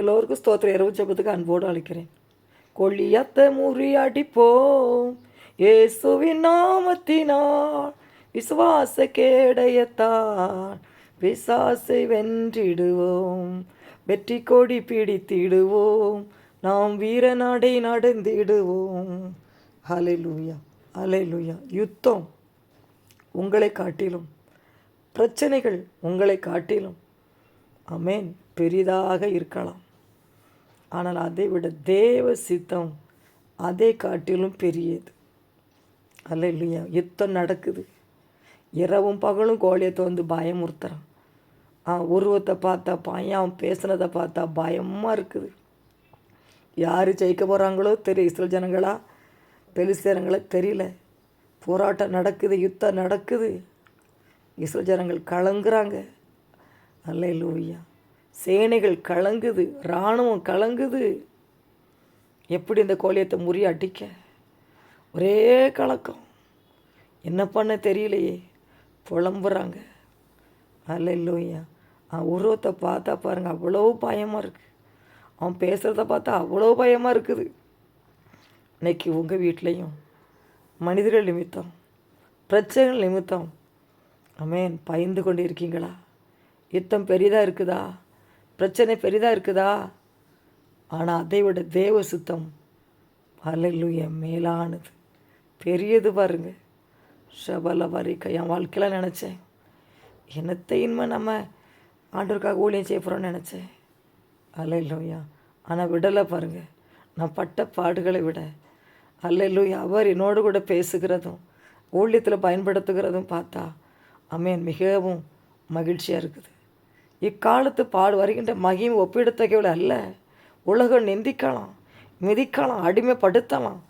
எல்லோருக்கும் ஸ்தோத்திர இரவு ஜபத்துக்கு அன்போடு அழைக்கிறேன். கொள்ளியத்தை முறியடிப்போம் இயேசுவின் நாமத்தினால் விசுவாச கேடயத்தான் பிசாசை வென்றிடுவோம். வெற்றி கொடி பிடித்திடுவோம். நாம் வீரநடை நடந்திடுவோம். ஹalleluya ஹalleluya. யுத்தம் உங்களை காட்டிலும் பிரச்சனைகள் உங்களை காட்டிலும் அமேன் பெரிதாக இருக்கலாம். ஆனால் அதை விட தேவ சித்தம் அதை காட்டிலும் பெரியது. அல்ல இல்லையா யுத்தம் நடக்குது. இரவும் பகலும் கோழியத்தை வந்து பயமுறுத்துறான். ஆ உருவத்தை பார்த்தா பையன் அவன் பேசுனதை பார்த்தா பயமாக இருக்குது. யார் ஜெயிக்க போகிறாங்களோ தெரியும் இஸ்ரேல் ஜனங்களா? பெலிஸ்தேரங்களா தெரியல. போராட்டம் நடக்குது யுத்தம் நடக்குது. இஸ்ரேல் ஜனங்கள் கலங்குறாங்க. அல்ல லூயா சேனைகள் கலங்குது இராணுவம் கலங்குது. எப்படி இந்த கோலியத்தை முறியடிக்க ஒரே கலக்கம். என்ன பண்ண தெரியலையே. புலம்புறாங்க. அல்ல இல்லையா அவன் உருவத்தை பார்த்தா பாருங்கள் அவ்வளோ பயமாக இருக்குது அவன் பேசுகிறத பார்த்தா அவ்வளோ பயமாக இருக்குது. இன்றைக்கி உங்கள் வீட்லேயும் மனிதர்கள் நிமித்தம் பிரச்சனைகள் நிமித்தம் அமேன் பயந்து கொண்டு இருக்கீங்களா யுத்தம் பெரிதாக இருக்குதா? பிரச்சனை பெரிதாக இருக்குதா? ஆனால் அதை விட தேவ சுத்தம் அலையிலுய மேலானது. பெரியது பாருங்க. ஷபல வரிக்க என் வாழ்க்கையில் நினச்சேன். என்னத்தை இனிமே நம்ம ஆண்டோருக்காக ஊழியம் செய்ய போகிறோன்னு நினச்சேன். அலையிலுயா. ஆனால் விடலை பாருங்க. நான் பட்ட பாடுகளை விட அல்லையிலுயா அவர் என்னோடு கூட பேசுகிறதும் ஊழியத்தில் பயன்படுத்துகிறதும் பார்த்தா அமேன் மிகவும் மகிழ்ச்சியாக இருக்குது. இக்காலத்து பாடு வருகின்ற மகிமை ஒப்பிடத்தக்கவில்லை அல்ல. உலகம் நிந்திக்கலாம் மிதிக்கலாம் அடிமைப்படுத்தலாம்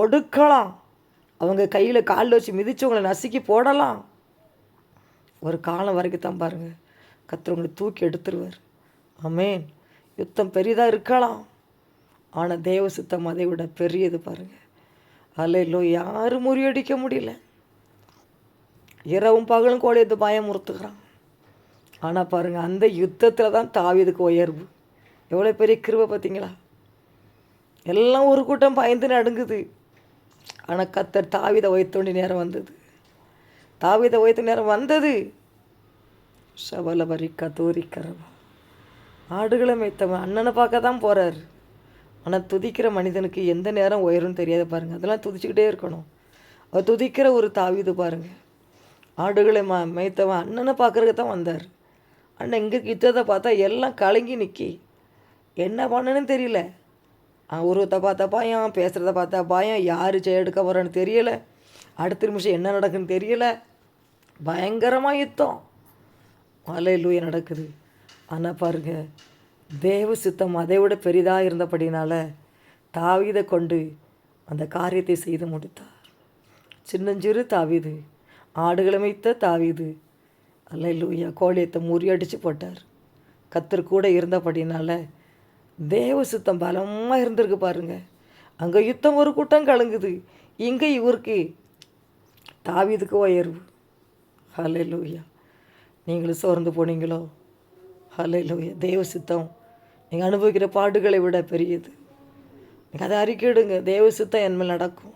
ஒடுக்கலாம். அவங்க கையில் காலில் வச்சு மிதிச்சவங்களை நசுக்கி போடலாம். ஒரு காலம் வரைக்கும் தான் பாருங்கள் கத்துறவங்களை தூக்கி எடுத்துருவார். அமேன் யுத்தம் பெரிதாக இருக்கலாம் ஆனால் தேவ சுத்தம் அதை விட பெரியது பாருங்கள் அல்ல யாரும் முறியடிக்க முடியல. இரவும் பகலும் கோழியத்தை பயமுறுத்துக்கிறான் ஆனால் பாருங்கள் அந்த யுத்தத்தில் தான் தாவிதுக்கு உயர்வு. எவ்வளோ பெரிய கிருவை பார்த்தீங்களா எல்லாம் ஒரு கூட்டம் பயந்து நடுங்குது. ஆனால் கத்தர் தாவிதை வைத்தோண்டி நேரம் வந்தது. தாவிதை வைத்த நேரம் வந்தது. சபலபரி கதோரி கரவா ஆடுகளை மேய்த்தவன் அண்ணனை பார்க்க தான் போகிறார் ஆனால் துதிக்கிற மனிதனுக்கு எந்த நேரம் உயரும்னு தெரியாத பாருங்கள் அதெல்லாம் துதிச்சுக்கிட்டே இருக்கணும். அவர் துதிக்கிற ஒரு தாவிது பாருங்கள் ஆடுகளை மா மேய்த்தவன் அண்ணனை பார்க்குறதுக்கு தான் வந்தார். அண்ணன் இங்கே யுத்தத்தை பார்த்தா எல்லாம் கலங்கி நிற்கி என்ன பண்ணணும்னு தெரியல. உருவத்தை பார்த்தா பயம் பேசுகிறத பார்த்தா பயம் யார் செய்ய எடுக்க போகிறான்னு தெரியலை. அடுத்த நிமிஷம் என்ன நடக்குன்னு தெரியல. பயங்கரமாக யுத்தம். மலை லூய நடக்குது. ஆனால் பாருங்க தேவ சித்தம் அதை விட பெரிதாக இருந்தபடினால தாவிதை கொண்டு அந்த காரியத்தை செய்து முடித்தார். சின்னஞ்சிறு தாவிது ஆடுகளை வைத்த தாவீது அல்ல அல்லையா கோழியத்தை முறியடிச்சு போட்டார். கத்தர் கூட இருந்தபடினால தேவ சுத்தம் பலமாக இருந்திருக்கு பாருங்க. அங்கே யுத்தம் ஒரு கூட்டம் கலங்குது. இங்கே இவருக்கு தாவீதுக்கு உயர்வு. ஹலே லூயா நீங்களும் சோர்ந்து போனீங்களோ? ஹலே லூயா தேவ சுத்தம் நீங்கள் அனுபவிக்கிற பாடுகளை விட பெரியது. நீங்கள் அதை அறிக்கையிடுங்க. தேவ சுத்தம் என் மேல் நடக்கும்.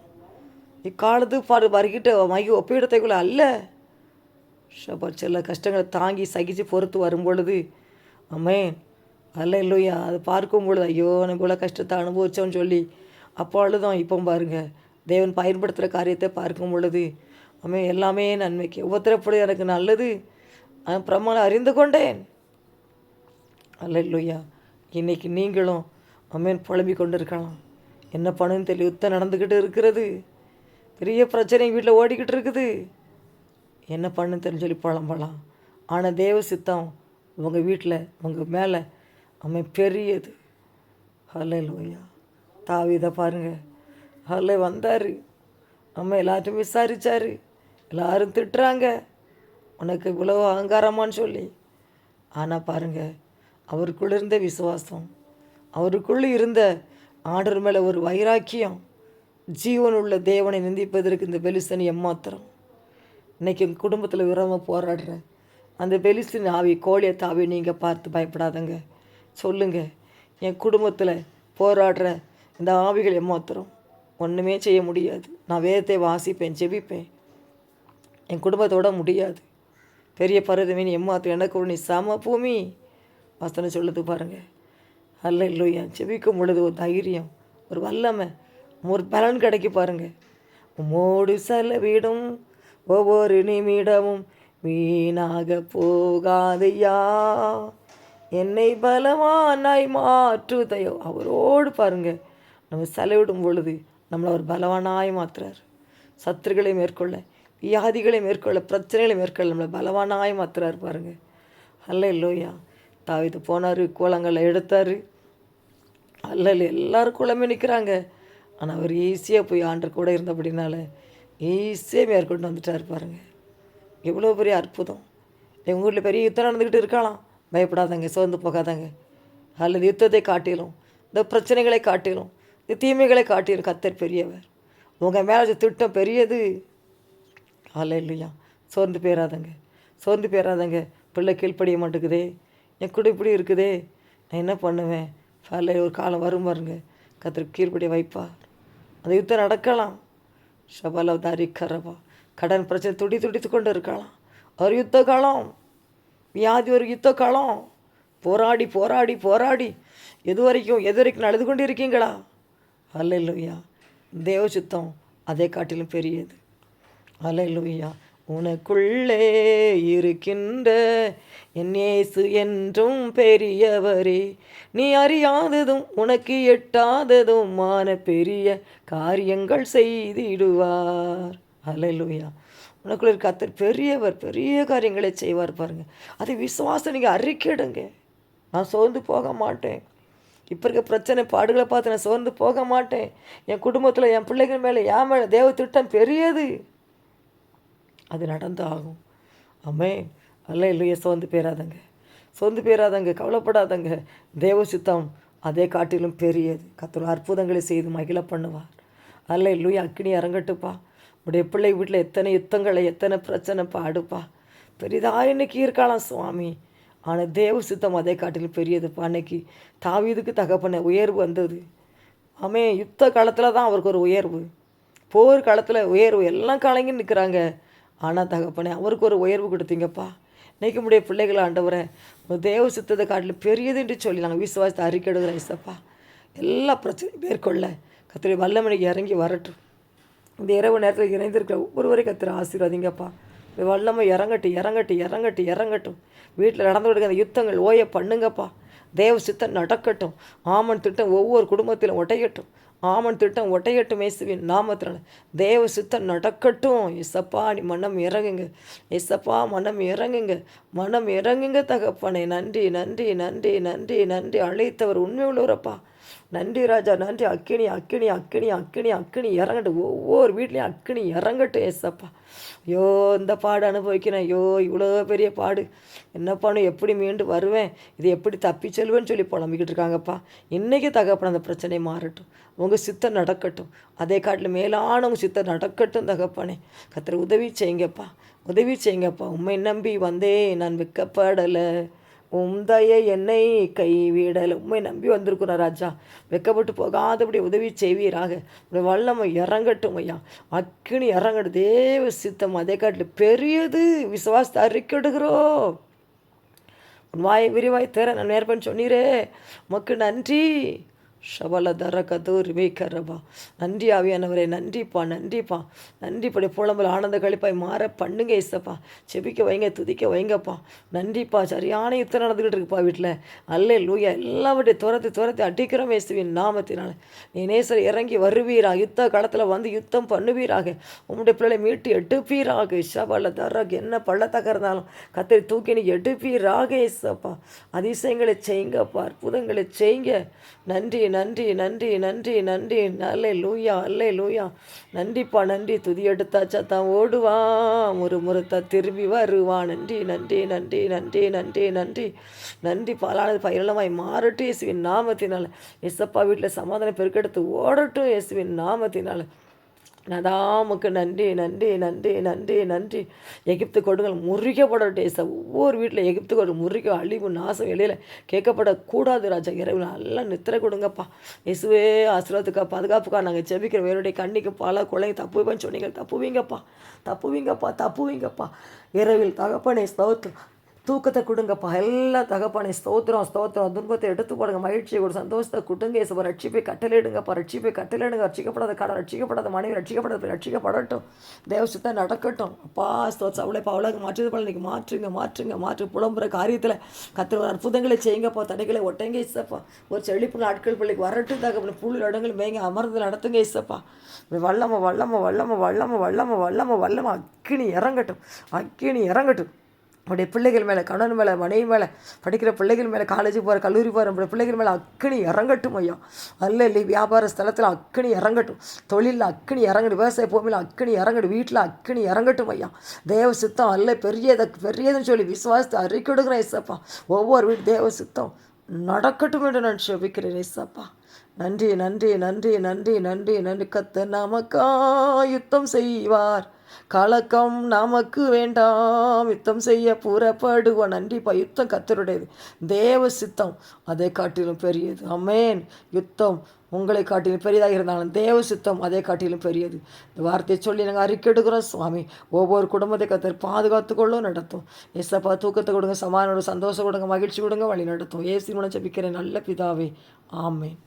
இக்காலத்து பாடு வருகிட்ட மகி ஒப்பிடத்தைக்குள்ள அல்ல. ஷபா சில கஷ்டங்களை தாங்கி சகிச்சு பொறுத்து வரும் பொழுது அம்மேன் அல்ல இல்லையா அதை பார்க்கும் பொழுது ஐயோ நம்ம இவ்வளோ கஷ்டத்தை அனுபவிச்சோன்னு சொல்லி அப்போ அழுதோம் இப்போ பாருங்க தேவன் பயன்படுத்துகிற காரியத்தை பார்க்கும் பொழுது அம்மே எல்லாமே நன்மைக்கு. உபத்திரப்படு எனக்கு நல்லது. பிரமாணம் அறிந்து கொண்டேன். அல்ல இல்லையா இன்னைக்கு நீங்களும் அம்மேன் புலம்பிக் கொண்டு இருக்கலாம் என்ன பண்ணுன்னு தெரியல நடந்துக்கிட்டு இருக்கிறது. பெரிய பிரச்சனை வீட்டில் ஓடிக்கிட்டு இருக்குது. என்ன பண்ணுன்னு தெரிஞ்சு சொல்லி புலம்பலாம் ஆனால் தேவ சித்தம் உங்கள் வீட்டில் உங்கள் மேலே அம்மை பெரியது ஹலே லோயா தாவிதை பாருங்கள் ஹலே வந்தார். அம்மா எல்லாத்தையும் விசாரித்தார் எல்லாரும் திட்டுறாங்க. உனக்கு இவ்வளோ அகங்காரமான்னு சொல்லி. ஆனால் பாருங்கள் அவருக்குள்ள இருந்த விசுவாசம் அவருக்குள்ளே இருந்த ஆண்டர் மேலே ஒரு வைராக்கியம் ஜீவனுள்ள தேவனை நிந்திப்பதற்கு இந்த பெலிசனி எம்மாத்திரம் இன்றைக்கி எங்கள் குடும்பத்தில் விரோம போராடுறேன் அந்த பெலிஸ்தீன் ஆவி கோழியை தாவி நீங்கள் பார்த்து பயப்படாதங்க. சொல்லுங்கள் என் குடும்பத்தில் போராடுற இந்த ஆவிகள் ஏமாத்துறோம். ஒன்றுமே செய்ய முடியாது. நான் வேதத்தை வாசிப்பேன் ஜெபிப்பேன். என் குடும்பத்தோட முடியாது. பெரிய பருதமீன் எம்மாத்திரம் எனக்கு ஒரு நீ சம பூமி. வசனம் சொல்லுது பாருங்கள் அல்ல இல்லையா ஜெபிக்கும் பொழுது ஒரு தைரியம் ஒரு வல்லமை ஒரு பலன் கிடைக்கு பாருங்கள் உம்மோடு செலவிடும். ஒவ்வொரு நிமிடமும் வீணாக போகாதையா என்னை பலவானாய் மாற்றுதையோ. அவரோடு பாருங்க. நம்ம செலவிடும் பொழுது நம்மளை அவர் பலவானாய் மாத்துறார். சத்துருக்களை மேற்கொள்ள வியாதிகளை மேற்கொள்ள பிரச்சனைகளை மேற்கொள்ள நம்மளை பலவானாய் மாத்துறார் பாருங்க. அல்ல இல்லையா தாவிது போனார் கோலங்களை எடுத்தார். அல்ல எல்லாரும் குழம்பு நிற்கிறாங்க ஆனால் அவர் ஈஸியாக போய் ஆண்டு கூட இருந்தபடினால ஈஸியாக மேற்கொண்டு வந்துட்டார் பாருங்க. எவ்வளோ பெரிய அற்புதம். எங்கள் ஊரில் பெரிய யுத்தம் நடந்துக்கிட்டு இருக்கலாம் பயப்படாதங்க சோர்ந்து போகாதங்க. அல்லது யுத்தத்தை காட்டிலும் இந்த பிரச்சனைகளை காட்டிலும் இந்த தீமைகளை காட்டிலும் கத்தர் பெரியவர். உங்கள் மேலே திட்டம் பெரியது. அல்ல இல்லையா சோர்ந்து போயிடாதங்க சோர்ந்து போயிடாதங்க பிள்ளை கீழ்ப்படிய மாட்டேங்குதே. என் கூட இப்படி இருக்குதே. நான் என்ன பண்ணுவேன்? பல ஒரு காலம் வரும் பாருங்க. கத்திர கீழ்ப்படிய வைப்பார். அந்த யுத்தம் நடக்கலாம். ஷபல தாரி கரவா கடன் பிரச்சனை துடி துடித்து கொண்டு இருக்கலாம் ஒரு யுத்த காலம் வியாதி ஒரு யுத்த காலம் போராடி போராடி போராடி எது வரைக்கும் எது வரைக்கும் நடந்து கொண்டு இருக்கீங்களா அல்ல இல்லையா தேவ சுத்தம் அதை காட்டிலும் பெரியது அல்ல இல்லையா உனக்குள்ளே இருக்கின்ற என் இயேசு என்றும் பெரியவரே. நீ அறியாததும் உனக்கு எட்டாததுமான பெரிய காரியங்கள் செய்திடுவார். அலலுயா உனக்குள்ள கத்தர் பெரியவர் பெரிய காரியங்களை செய்வார் பாருங்க. அதை விசுவாசம் நீங்கள் அறிக்கிடுங்க நான் சோர்ந்து போக மாட்டேன். இப்போ இருக்க பிரச்சனை பாடுகளை பார்த்து நான் சோர்ந்து போக மாட்டேன். என் குடும்பத்தில் என் பிள்ளைகள் மேலே என் மேலே தேவ திட்டம் பெரியது. அது நடந்து ஆகும் அம்மே அல்ல இல்லையே சோர்ந்து போயிடாதங்க சோர்ந்து போயிடாதங்க கவலைப்படாதங்க. தேவ சித்தம் அதே காட்டிலும் பெரியது. கத்தர் அற்புதங்களை செய்து மகிழ பண்ணுவார். அல்ல இல்லையா அக்னி இறங்கட்டுப்பா உடைய பிள்ளை வீட்டில் எத்தனை யுத்தங்களை எத்தனை பிரச்சனை பாடுப்பா. பெரிதாக இன்னைக்கு இருக்கலாம் சுவாமி. ஆனால் தேவ சித்தம் அதே காட்டிலும் பெரியதுப்பா. அன்னைக்கு தாவீதுக்கு தகப்பன உயர்வு வந்தது. ஆமே யுத்த காலத்தில் தான் அவருக்கு ஒரு உயர்வு. போர் காலத்தில் உயர்வு. எல்லாம் கலங்கி நிற்கிறாங்க ஆனால் தகப்பனே அவருக்கு ஒரு உயர்வு கொடுத்தீங்கப்பா. நினைக்க முடிய பிள்ளைகளை ஆண்டவரை தேவ சித்தத்தை காட்டில் பெரியதுன்னு சொல்லி நாங்கள் விசுவாசத்தை அறிக்கையிடுகிறோம் இசப்பா எல்லா பிரச்சனையும் மேற்கொள்ள கத்திரி வல்லமணிக்கு இறங்கி வரட்டும். இந்த இரவு நேரத்தில் இணைந்திருக்கிற ஒவ்வொருவரை கத்திர ஆசீர்வாதிங்கப்பா. வல்லமை இறங்கட்டும் இறங்கட்டும் இறங்கட்டும் இறங்கட்டும். வீட்டில் நடந்து கொடுக்க அந்த யுத்தங்கள் ஓய பண்ணுங்கப்பா. தேவ சித்தம் நடக்கட்டும். ஆமன் திட்டம் ஒவ்வொரு குடும்பத்திலும் ஒட்டையட்டும் ஆமன் திட்டம் ஒட்டையட்டும் இயேசுவின் நாமத்தினால. தேவ சித்தம் நடக்கட்டும். இசப்பா நீ மனம் இறங்குங்க. இசப்பா மனம் இறங்குங்க. மனம் இறங்குங்க தகப்பனை. நன்றி நன்றி நன்றி நன்றி நன்றி. அழைத்தவர் உண்மை உள்ளவரப்பா நன்றி ராஜா நன்றி. அக்கினி அக்கினி அக்கினி அக்கினி அக்கினி. இறங்கட்டும் ஒவ்வொரு வீட்லேயும் அக்கினி இறங்கட்டும் ஏசப்பா. ஐயோ இந்த பாடு அனுபவிக்கிறேன். ஐயோ இவ்வளோ பெரிய பாடு. என்ன பண்ணும்? எப்படி மீண்டு வருவேன்? இது எப்படி தப்பி செல்வேன்னு சொல்லி புலம்பிக்கிட்டு இருக்காங்கப்பா. இன்றைக்கி தகப்பன அந்த பிரச்சனை மாறட்டும். உங்கள் சித்தம் நடக்கட்டும். அதே காட்டில் மேலான உங்கள் சித்தம் நடக்கட்டும் தகப்பனே. கத்திர உதவி செய்யுங்கப்பா. உதவி செய்யுங்கப்பா. உண்மை நம்பி வந்தேன். நான் வெக்கப்படலை. உம் என்னை கைவிடல் உண்மை நம்பி வந்திருக்கிறார் ராஜா. வெக்கப்பட்டு போகாதபடி உதவி செய்வீராக. உடைய வல்லமை இறங்கட்டும் ஐயா. அக்கினி இறங்கட்டும். தேவ சித்தம் அதே காட்டில் பெரியது. விசுவாசத்தை அறிக்கிடுகிறோம் உன் வாயை விரிவாய் தேர நான் நேர்பன் சொன்னீரே. உமக்கு நன்றி. ஷபல தர கதூர் கரபா நன்றி ஆவியானவரே நன்றிப்பா நன்றிப்பா. நன்றிப்படி புலம்பல் ஆனந்த கழிப்பாய் மாற பண்ணுங்க இசப்பா. செபிக்க வைங்க துதிக்க வைங்கப்பா. நன்றிப்பா சரியான யுத்தம் நடந்துக்கிட்டு இருக்குப்பா வீட்டில் அல்ல லூயா எல்லாவற்றையும் துரத்தி துரத்தி அடிக்கிறோம் இயேசுவின் நாமத்தினால. நீ நேசர் இறங்கி வருவீரா. யுத்த காலத்தில் வந்து யுத்தம் பண்ணுவீராக. உங்களுடைய பிள்ளைகளை மீட்டு எடுப்பீராக. ஷபல தரக் என்ன பள்ளத்தக்க இருந்தாலும் கத்திரி தூக்கி நீ எடுப்பீராக இசப்பா அதிசயங்களை செய்யுங்கப்பா அற்புதங்களை செய்யுங்க. நன்றி நன்றி நன்றி நன்றி நன்றி. அல்லே லூயா அல்லே லூயா நன்றிப்பா நன்றி. துதி எடுத்தாச்சா தான் ஓடுவான் ஒரு முறைத்தா திரும்பி வருவான் நன்றி நன்றி நன்றி நன்றி நன்றி நன்றி. நன்றி பாலானது பயிரளமாய் மாறட்டும் இயேசுவின் நாமத்தினால். எஸ்அப்பா வீட்டில் சமாதானம் பெருக்கெடுத்து ஓடட்டும் இயேசுவின் நாமத்தினால். நதாமுக்கு நன்றி நன்றி நன்றி நன்றி நன்றி. எகிப்து கொடுங்கள். முறிக்கப்படட்டும் ஏசா ஒவ்வொரு வீட்டில் எகிப்து கொடு முறிக்க அழிவு நாசம் வெளியில் கேட்கப்படக்கூடாது ராஜா. இரவு நல்லா நித்திரை கொடுங்கப்பா. இசுவே ஆசீர்வாதத்துக்கா பாதுகாப்புக்கா நாங்கள் செபிக்கிற வேறுடைய கண்ணிக்கு பல குழந்தை தப்புவேன்னு சொன்னீங்க. தப்புவீங்கப்பா. தப்புவீங்கப்பா தப்புவீங்கப்பா. இரவில் தகப்பனை ஸ்தோத்திரம். தூக்கத்தை கொடுங்கப்பா எல்லா தகப்பானே ஸ்தோத்திரம் ஸ்தோத்திரம். துன்பத்தை எடுத்து போடுங்க மகிழ்ச்சியை கொடு சந்தோஷத்தை கொடுங்க இயேசுவ ரட்சிப்பை கட்டளையிடுங்கப்பா ரட்சிப்பை கட்டளையிடுங்க. ரட்சிக்கப்படாத கடை ரட்சிக்கப்படாத மனைவி ரட்சிக்கப்படாத ரட்சிக்கப்படட்டும். தேவசுத்த நடக்கட்டும். அப்பா ஸ்தோ அவளை இப்போ அவளுக்கு மாற்றுது போல இன்னைக்கு மாற்றுங்க மாற்றுங்க மாற்று. புலம்புற காரியத்தில் கத்திர அற்புதங்களை செய்யுங்கப்பா தடைகளை ஒட்டங்க இசப்பா ஒரு செழிப்பு நாட்கள் பிள்ளைக்கு வரட்டும் தகப்பன. புழு இடங்கள் மேங்க அமர்ந்து நடத்துங்க இசப்பா வல்லம வல்லம வல்லம வல்லம வல்லம வல்லம வல்லம அக்கினி இறங்கட்டும். அக்கினி இறங்கட்டும். நம்முடைய பிள்ளைகள் மேலே கணவன் மேலே மனைவி மேலே படிக்கிற பிள்ளைகள் மேலே காலேஜுக்கு போகிற கல்லூரி போகிற நம்முடைய பிள்ளைகள் மேலே அக்கினி இறங்கட்டும் ஐயா. அல்ல இல்லை வியாபார ஸ்தலத்தில் அக்கினி இறங்கட்டும். தொழிலில் அக்கினி இறங்கட்டும். விவசாய பூமியில் அக்கினி இறங்கட்டும். வீட்டில் அக்கினி இறங்கட்டும் ஐயா. தேவ சித்தம் அல்ல பெரியதை பெரியதுன்னு சொல்லி விசுவாசத்தை அறிக்கொடுக்குறேன் இசப்பா ஒவ்வொரு வீடு தேவ சித்தம் நடக்கட்டும் என்று நான் செபிக்கிறேன் இசப்பா நன்றி நன்றி நன்றி நன்றி நன்றி நன்றி. கத்த நமக்கா யுத்தம் செய்வார். கலக்கம் நமக்கு வேண்டாம். யுத்தம் செய்ய புறப்படுவோம். நன்றிப்பா யுத்தம் கத்தருடையது தேவ சித்தம் அதை காட்டிலும் பெரியது. அமேன் யுத்தம் உங்களை காட்டிலும் பெரியதாக இருந்தாலும் தேவ சித்தம் அதே காட்டிலும் பெரியது. இந்த வார்த்தையை சொல்லி நாங்கள் அறிக்கெடுக்கிறோம் சுவாமி ஒவ்வொரு குடும்பத்தை கத்தர் பாதுகாத்து கொள்ளும் நடத்தும். ஏசப்பா தூக்கத்தை கொடுங்க. சமானோட சந்தோஷம் கொடுங்க. மகிழ்ச்சி கொடுங்க. வழி நடத்தும். ஏசி மூலம் ஜபிக்கிறேன். நல்ல பிதாவே. ஆமேன்.